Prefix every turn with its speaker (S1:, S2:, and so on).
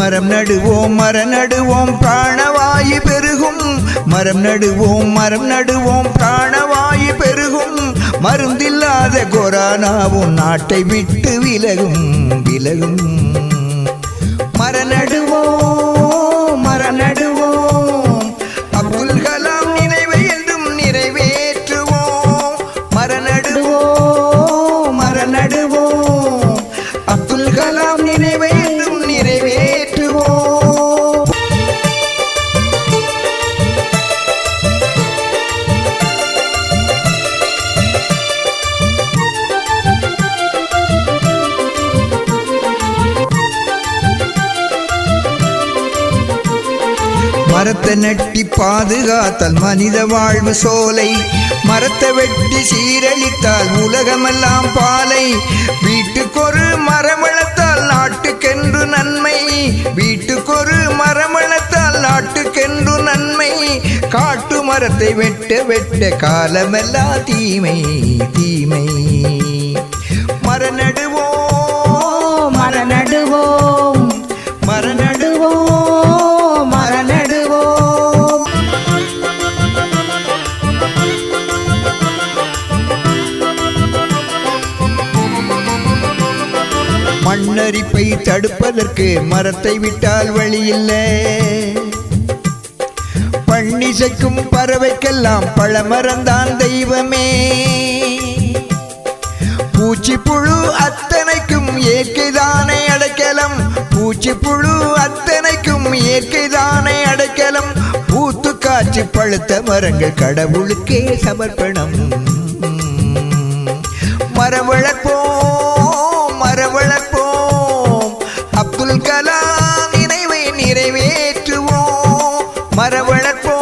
S1: மரம் நடுவோம் மரம் நடுவோம் பிராணவாயு பெருகும். மரம் நடுவோம் மரம் நடுவோம் பிராணவாயு பெருகும். மருந்தில்லாத கொரோனாவும் நாட்டை விட்டு விலகும் விலகும். மர நடுவோம் மரத்தை நட்டி பாதுகாத்தால் மனித வாழ்வு சோலை. மரத்தை வெட்டி சீரழித்தால் உலகமெல்லாம் பாலை. வீட்டுக்கொரு மரம் வளர்த்தால் நாட்டுக்கென்று நன்மை. வீட்டுக்கொரு மரம் வளர்த்தால் நாட்டுக்கென்று நன்மை. காட்டு மரத்தை வெட்ட வெட்ட காலமெல்லாம் தீமை தீமை. மண்ணரிப்பை தடுப்பதற்கு மரத்தை விட்டால் வழியில்லை. பண்ணிசைக்கும் பறவைக்கெல்லாம் பழமரந்தான் தெய்வமே. பூச்சி புழு அத்தனைக்கும் இயற்கைதானே அடைக்கலம். பூச்சி புழு அத்தனைக்கும் இயற்கைதானே அடைக்கலம். பூத்து காய்ச்சி பழுத்த மரங்கள் கடவுளுக்கே சமர்ப்பணம். மரம் வளர்ப்போம் மர வளர்ப்போ